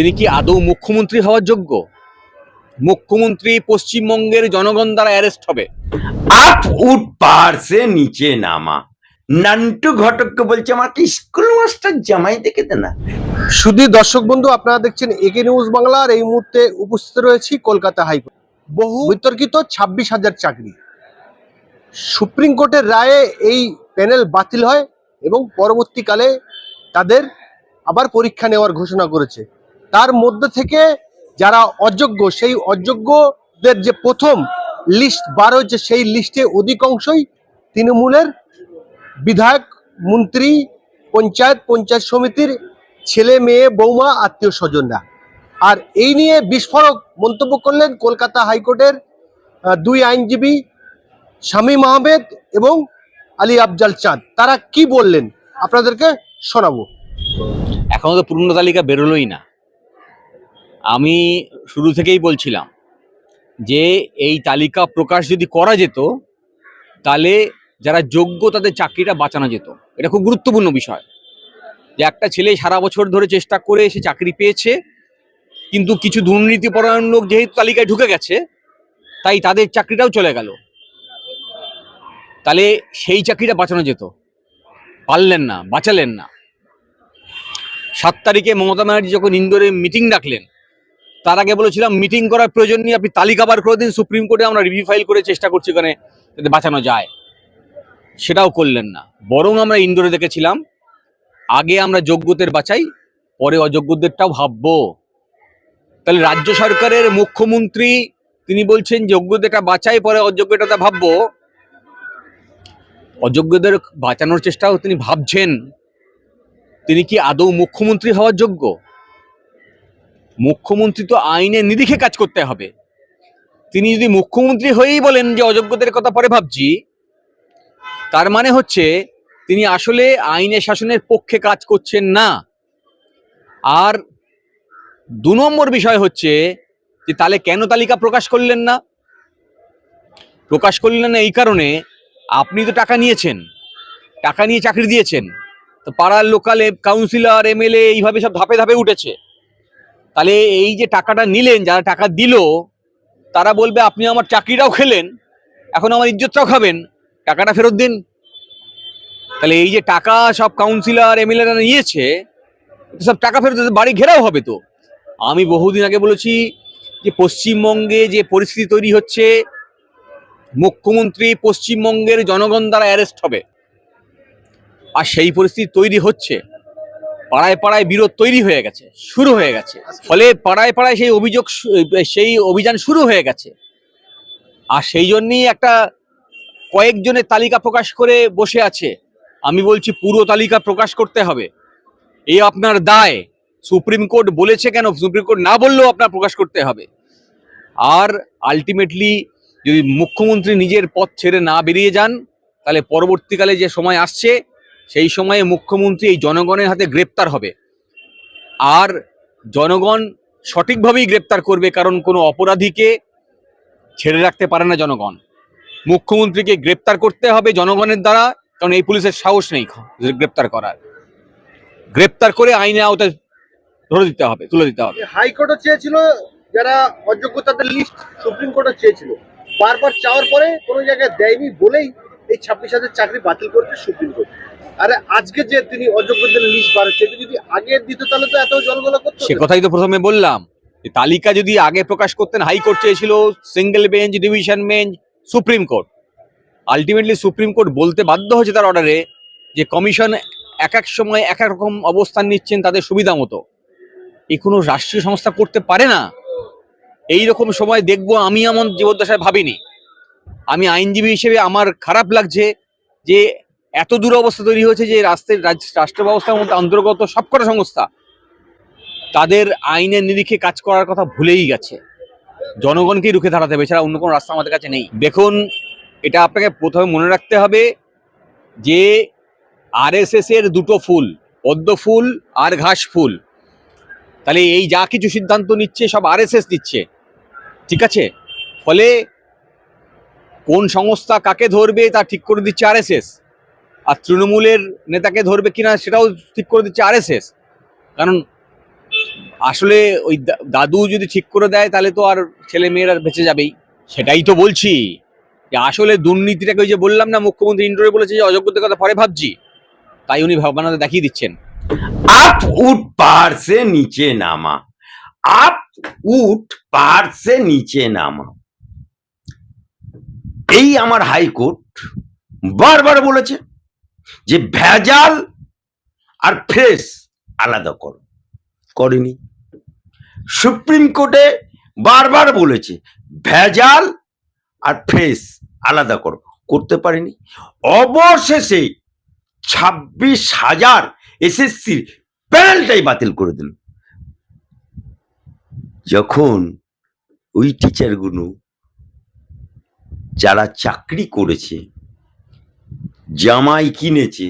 তিনি কি আদৌ মুখ্যমন্ত্রী হওয়ার যোগ্য? মুখ্যমন্ত্রী পশ্চিমবঙ্গের জনগণ দ্বারা অ্যারেস্ট হবে। আপ উঠ পাহাড় সে নিচে নামা। নান্টু ঘটককে বলছে আমাকে স্কুল মাস্টার জামাই দেখে দে না শুধু দর্শক বন্ধু আপনারা দেখছেন একে নিউজ বাংলার এই মুহূর্তে উপস্থিত রয়েছি কলকাতা হাইকোর্ট। বহু বিতর্কিত ছাব্বিশ হাজার চাকরি। সুপ্রিম কোর্টের রায়ে এই প্যানেল বাতিল হয় এবং পরবর্তীকালে তাদের আবার পরীক্ষা নেওয়ার ঘোষণা করেছে। তার মধ্যে থেকে যারা অযোগ্য, সেই অযোগ্যদের যে প্রথম লিস্ট বার হয়েছে, সেই লিস্টে অধিকাংশই তৃণমূলের বিধায়ক, মন্ত্রী, পঞ্চায়েত পঞ্চায়েত সমিতির ছেলে, মেয়ে, বৌমা, আত্মীয় স্বজনরা। আর এই নিয়ে বিস্ফোরক মন্তব্য করলেন কলকাতা হাইকোর্টের দুই আইনজীবী শামীম আহমেদ এবং আলী আফজাল চাঁদ। তারা কি বললেন? আপনাদেরকে শোনাবো। এখনও তো পূর্ণ তালিকা বেরোলোই না। আমি শুরু থেকেই বলছিলাম যে এই তালিকা প্রকাশ যদি করা যেত, তাহলে যারা যোগ্য তাদের চাকরিটা বাঁচানো যেত। এটা খুব গুরুত্বপূর্ণ বিষয় যে একটা ছেলে সারা বছর ধরে চেষ্টা করে সে চাকরি পেয়েছে, কিন্তু কিছু দুর্নীতিপরায়ণ লোক যেহেতু তালিকায় ঢুকে গেছে, তাই তাদের চাকরিটাও চলে গেল। তাহলে সেই চাকরিটা বাঁচানো যেত। পারলেন না, বাঁচালেন না। সাত তারিখে মমতা ব্যানার্জি যখন ইন্দোরে মিটিং ডাকলেন তার আগে বলেছিলাম মিটিং করার প্রয়োজন নিয়ে আপনি তালিকা বার করে দিন সুপ্রিম কোর্টে আমরা রিভিউ ফাইল করে চেষ্টা করছি ওখানে যাতে বাঁচানো যায়। সেটাও করলেন না। বরং আমরা ইন্দোরে দেখেছিলাম, আগে আমরা যোগ্যদের বাঁচাই, পরে অযোগ্যদেরটাও ভাববো। তাহলে রাজ্য সরকারের মুখ্যমন্ত্রী, তিনি বলছেন যোগ্যদেরটা বাঁচাই, পরে অযোগ্যটা ভাববো। অযোগ্যদের বাঁচানোর চেষ্টাও তিনি ভাবছেন। তিনি কি আদৌ মুখ্যমন্ত্রী হওয়ার যোগ্য? মুখ্যমন্ত্রী তো আইনের নিরিখে কাজ করতে হবে। তিনি যদি মুখ্যমন্ত্রী হয়েই বলেন যে অযোগ্যদের কথা পরে ভাবছি, তার মানে হচ্ছে তিনি আসলে আইনের শাসনের পক্ষে কাজ করছেন না। আর দু নম্বর বিষয় হচ্ছে যে তাহলে কেন তালিকা প্রকাশ করলেন না? প্রকাশ করলেন না এই কারণে আপনি তো টাকা নিয়েছেন, টাকা নিয়ে চাকরি দিয়েছেন, তো পাড়ার লোকালে কাউন্সিলর এমএলএ এইভাবে সব ধাপে ধাপে উঠেছে। তাহলে এই যে টাকাটা নিলেন, যারা টাকা দিল, তারা বলবে, আপনি আমার চাকরিটাও খেলেন, এখন আমার ইজ্জতটাও খাবেন, টাকাটা ফেরত দিন। তাহলে এই যে টাকা সব কাউন্সিলর এমএলএরা নিয়েছে সব টাকা ফেরত বাড়ি ঘেরাও হবে তো। আমি বহুদিন আগে বলেছি যে পশ্চিমবঙ্গে যে পরিস্থিতি তৈরি হচ্ছে, মুখ্যমন্ত্রী পশ্চিমবঙ্গের জনগণ দ্বারা অ্যারেস্ট হবে। আর সেই পরিস্থিতি তৈরি হচ্ছে। পাড়ায় পাড়ায় বিরোধ তৈরি হয়ে গেছে, শুরু হয়ে গেছে। ফলে পাড়ায় পাড়ায় সেই অভিযোগ সেই অভিযান শুরু হয়ে গেছে। আর সেই জন্যই একটা কয়েকজনের তালিকা প্রকাশ করে বসে আছে। আমি বলছি, পুরো তালিকা প্রকাশ করতে হবে। এই আপনার দায়। সুপ্রিম কোর্ট বলেছে কেন? সুপ্রিম কোর্ট না বললেও আপনার প্রকাশ করতে হবে। আর আলটিমেটলি যদি মুখ্যমন্ত্রী নিজের পথ ছেড়ে না বেরিয়ে যান, তাহলে পরবর্তীকালে যে সময় আসছে সেই সময়ে মুখ্যমন্ত্রী এই জনগণের হাতে গ্রেপ্তার হবে। আর জনগণ সঠিকভাবেই গ্রেপ্তার করবে কারণ কোনো অপরাধীকে ছেড়ে রাখতে পারে না জনগণ। মুখ্যমন্ত্রীকে গ্রেপ্তার করতে হবে জনগণের দ্বারা, কারণ এই পুলিশের সাহস নেই গ্রেপ্তার করার। গ্রেপ্তার করে আইনে আওতায় ধরে দিতে হবে, তুলে দিতে হবে। হাইকোর্টও চেয়েছিল যারা অযোগ্য তাদের লিস্ট সুপ্রিম কোর্টও চেয়েছিল। বারবার চাওয়ার পরে কোনো জায়গায় দেয়নি বলেই এই ছাব্বিশ হাজার চাকরি বাতিল করেছে সুপ্রিম কোর্ট। আরে আজকে যে তিনি অযোগ্যদের লিস্ট বার হচ্ছে যদি আগে দিত তাহলে তো এত জলগলা করতো সে কথাই তো প্রথমে বললাম। যে তালিকা যদি আগে প্রকাশ করতেন হাইকোর্ট চেয়েছিল single bench division bench supreme court. Ultimately supreme court বলতে বাধ্য হয়েছে তার অর্ডারে যে কমিশন এক এক সময় এক এক রকম অবস্থান নিচ্ছেন তাদের সুবিধা মতো। এই কোনো রাষ্ট্রীয় সংস্থা করতে পারে না। এই রকম সময় দেখব আমি এমন জীবদ্দশায় ভাবিনি। আমি আইনজীবী হিসেবে আমার খারাপ লাগছে যে এত দূর অবস্থা তৈরি হয়েছে যে রাষ্ট্রের রাষ্ট্র ব্যবস্থার মধ্যে অন্তর্গত সবকটা সংস্থা তাদের আইনের নিরিখে কাজ করার কথা ভুলেই গেছে। জনগণকেই রুখে দাঁড়াতে হবে, এছাড়া অন্য কোনো রাস্তা আমাদের কাছে নেই। দেখুন, এটা আপনাকে প্রথমে মনে রাখতে হবে যে আরএসএস এর দুটো ফুল, পদ্ম ফুল আর ঘাস ফুল। তাহলে এই যা কিছু সিদ্ধান্ত নিচ্ছে, সব আরএসএস নিচ্ছে। ঠিক আছে? ফলে কোন সংস্থা কাকে ধরবে তা ঠিক করে দিচ্ছে আরএসএস আর তৃণমূলের নেতাকে ধরবে কিনা সেটাও ঠিক করে দিচ্ছে আর কারণ আসলে ওই দাদু যদি ঠিক করে দেয়, তাহলে তো আর ছেলে মেয়েরা বেঁচে যাবেই। সেটাই তো বলছি। যে আসলে দুর্নীতিটাকে ওই যে বললাম না, মুখ্যমন্ত্রী ইন্দ্রে বলেছে যে অযোগ্যতার কথা পরে ভাবছি। তাই উনি ভাবনাতে দেখিয়ে দিচ্ছেন। আপ উঠ পারছে নিচে নামা। আপ উঠ পারছে নিচে নামা। এই আমার হাইকোর্ট বারবার বলেছে। যে ভেজাল আর ফ্রেশ আলাদা করো। করেনি। সুপ্রিম কোর্টে বারবার বলেছে, ভেজাল আর ফ্রেশ আলাদা করো। করতে পারেনি। অবশেষে ছাব্বিশ হাজার এসএসসির প্যানেলটাই বাতিল করে দিল। যখন ওই টিচারগুলো যারা চাকরি করেছে জামাই কিনেছে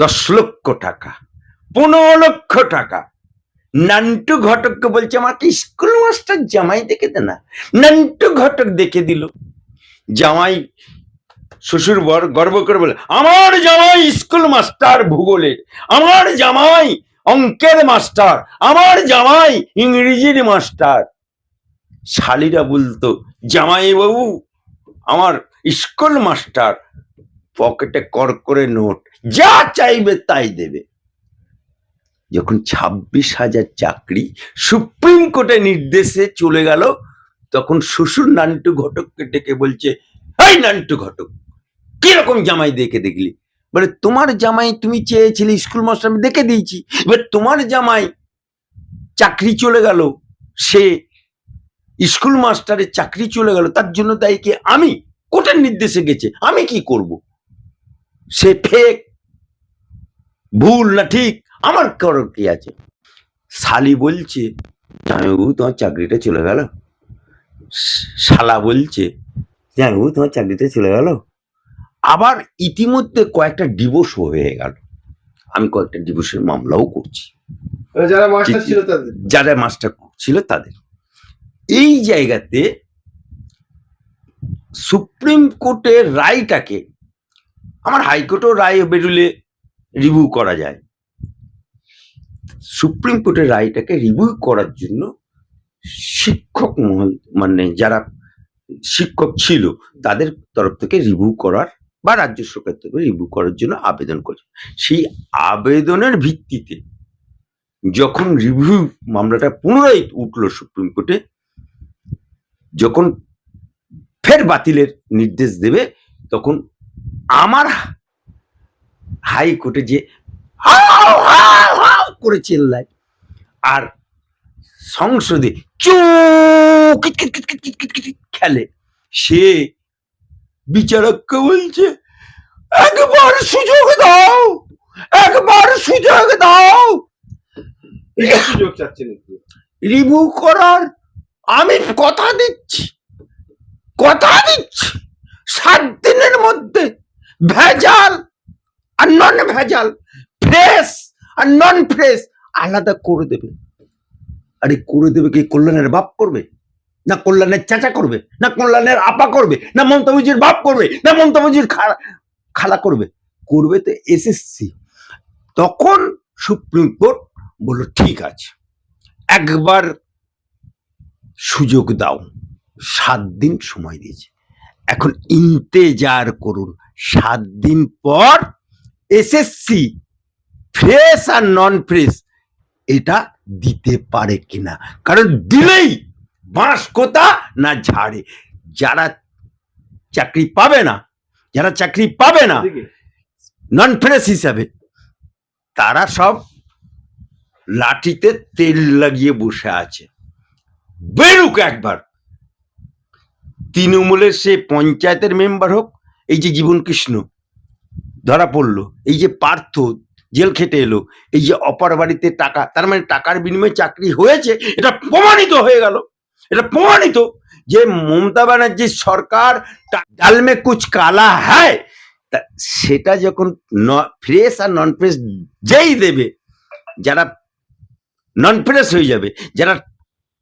দশ লক্ষ টাকা, পনেরো লক্ষ টাকা। নান্টু ঘটককে বলছে, আমাকে স্কুল মাস্টার জামাই দেখে দে না। নান্টু ঘটক দেখে দিল। জামাই শ্বশুর বর গর্ব করে বলে, আমার জামাই স্কুল মাস্টার ভূগোলের আমার জামাই অঙ্কের মাস্টার আমার জামাই ইংরেজির মাস্টার শালিরা বলতো জামাই বাবু আমার স্কুল মাস্টার পকেটে কর করে নোট, যা চাইবে তাই দেবে। যখন ছাব্বিশ হাজার চাকরি সুপ্রিম কোর্টের নির্দেশে চলে গেল, তখন শ্বশুর নান্টু ঘটককে ডেকে বলছে, এই নান্টু ঘটক, কীরকম জামাই দেখে দেখলি? বলে, তোমার জামাই তুমি চেয়েছিলে স্কুল মাস্টার, আমি দেখে দিয়েছি। এবার তোমার জামাই চাকরি চলে গেল, সে স্কুল মাস্টারের চাকরি চলে গেল, তার জন্য তাই কি? আমি, কোর্টের নির্দেশে গেছে, আমি কি করব? সে ফেক ভুল না ঠিক আমার করার কি আছে? শালি বলছে জামাইবাবু তোমার চাকরিটা চলে গেল। শালা বলছে জামাইবাবু তোমার চাকরিটা চলে গেল। আবার ইতিমধ্যে কয়েকটা ডিভোর্স হয়ে গেল। আমি কয়েকটা ডিভোর্সের মামলাও করছি। যারা মাস্টার। ছিল তাদের। যারা মাস্টার ছিল তাদের। এই জায়গাতে সুপ্রিম কোর্টের রায়টাকে আমার হাইকোর্টও রায় বেরুলে রিভিউ করা যায়। সুপ্রিম কোর্টের রায়টাকে রিভিউ করার জন্য শিক্ষক মহল মানে যারা শিক্ষক ছিল, তাদের তরফ থেকে রিভিউ করার বা রাজ্য সরকার থেকে রিভিউ করার জন্য আবেদন করে সেই আবেদনের ভিত্তিতে যখন রিভিউ মামলাটা পুনরায় উঠল সুপ্রিম কোর্টে, যখন ফের বাতিলের নির্দেশ দেবে, তখন আমার হাইকোর্টে যে করে চিল্লায়। আর সংসদে খেলে। সে বিচারককে বলছে একবার সুযোগ দাও একবার সুযোগ দাও। সুযোগ চাচ্ছেন রিভিউ করার আমি কথা দিচ্ছি কথা দিচ্ছি। সাত দিনের মধ্যে ভেজাল আর নন ভেজাল ফ্রেশ আর নন ফ্রেশ আলাদা করে দেবে। আরে করে দেবে কি? কল্যাণের বাপ করবে? না কল্যাণের চাচা করবে? না কল্যাণের আপা করবে? না মমতা মুজির বাপ করবে? না মমতা মুজির খালা খালা করবে? করবে তো এসএসসি তখন সুপ্রিম কোর্ট বলল, ঠিক আছে, একবার সুযোগ দাও। সাত দিন সময় দিয়েছে। এখন ইন্তেজার করুন। সাত দিন পর এসএসসি ফ্রেশ আর নন ফ্রেশ এটা দিতে পারে কিনা? কারণ দিলেই বাঁশ কোথা না ঝাড়ে। যারা চাকরি পাবে না যারা চাকরি পাবে না নন ফ্রেশ হিসাবে তারা সব লাঠিতে তেল লাগিয়ে বসে আছে। বেরুক একবার। তৃণমূলের সে পঞ্চায়েতের মেম্বার হোক, এই যে জীবন কৃষ্ণ, ধরা পড়ল, এই যে পার্থ জেল খেটে এলো, এই যে অপার বাড়িতে টাকা, তার মানে টাকার বিনিময়ে চাকরি হয়েছে, এটা প্রমাণিত হয়ে গেল। এটা প্রমাণিত যে মমতা ব্যানার্জির সরকার ডালমে ডাল কুচ কালা হ্যায় সেটা যখন ফ্রেশ আর নন ফ্রেশ যেই দেবে, যারা নন ফ্রেশ হয়ে যাবে, যারা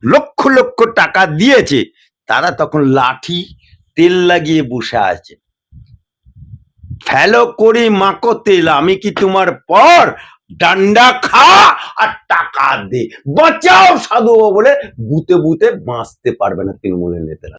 লক্ষ লক্ষ টাকা দিয়েছে তারা তখন লাঠি, তেল লাগিয়ে বসে আছে। ফেলো করি মাকো তেল, আমি কি তোমার পর? ডান্ডা খা আর টাকা দে। বাঁচাও সাধু বলে বুতে বুতে বাঁচতে পারবে না তৃণমূলের নেতারা।